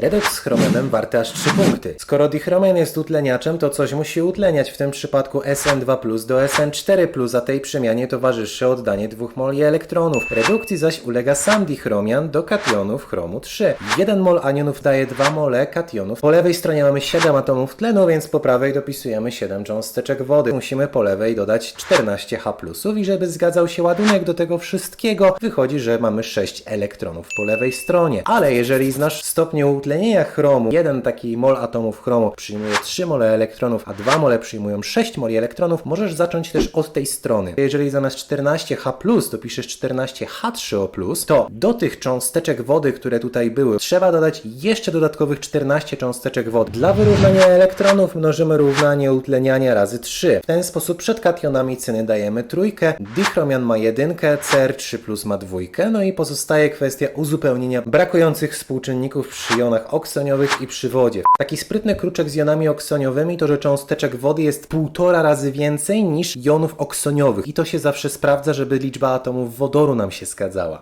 Redoks z chromianem warte aż 3 punkty. Skoro dichromian jest utleniaczem, to coś musi utleniać, w tym przypadku SN2+, do SN4+, a tej przemianie towarzyszy oddanie dwóch moli elektronów. Redukcji zaś ulega sam dichromian do kationów chromu 3. 1 mol anionów daje 2 mole kationów. Po lewej stronie mamy 7 atomów tlenu, więc po prawej dopisujemy 7 cząsteczek wody. Musimy po lewej dodać 14 H+, i żeby zgadzał się ładunek do tego wszystkiego, wychodzi, że mamy 6 elektronów po lewej stronie. Ale jeżeli znasz stopień utlenienia chromu, jeden taki mol atomów chromu przyjmuje 3 mole elektronów, a 2 mole przyjmują 6 moli elektronów, możesz zacząć też od tej strony. Jeżeli zamiast 14H+, dopiszesz 14H3O+, to do tych cząsteczek wody, które tutaj były, trzeba dodać jeszcze dodatkowych 14 cząsteczek wody. Dla wyrównania elektronów mnożymy równanie utleniania razy 3. W ten sposób przed kationami cyny dajemy trójkę, dichromian ma jedynkę, CR3 ma dwójkę, no i pozostaje kwestia uzupełnienia brakujących współczynników przy jonach oksoniowych i przy wodzie. Taki sprytny kruczek z jonami oksoniowymi to, że cząsteczek wody jest półtora razy więcej niż jonów oksoniowych i to się zawsze sprawdza, żeby liczba atomów wodoru nam się zgadzała.